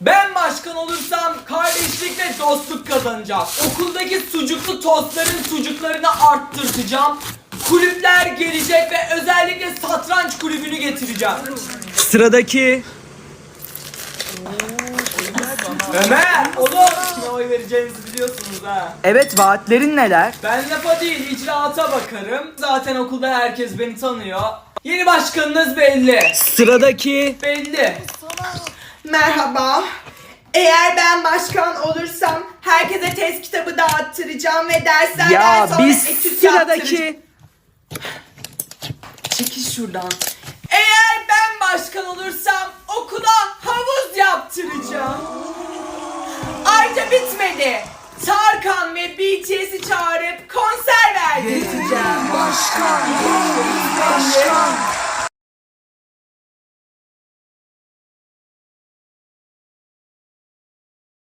Ben başkan olursam kardeşlik ve dostluk kazanacağım. Okuldaki sucuklu tostların sucuklarını arttırtacağım. Kulüpler gelecek ve özellikle satranç kulübünü getireceğim. Sıradaki. Ömer, oğlum kime oy vereceğinizi biliyorsunuz ha. Evet vaatlerin neler? Ben lafa değil icraata bakarım. Zaten okulda herkes beni tanıyor. Yeni başkanınız belli. Sıradaki. Belli. Merhaba. Eğer ben başkan olursam herkese test kitabı dağıttıracağım ve derslerden Ya sonra biz etüt sıradaki. Çekil şuradan. Eğer ben başkan olursam okula havuz yaptıracağım. Ayrıca bitmedi.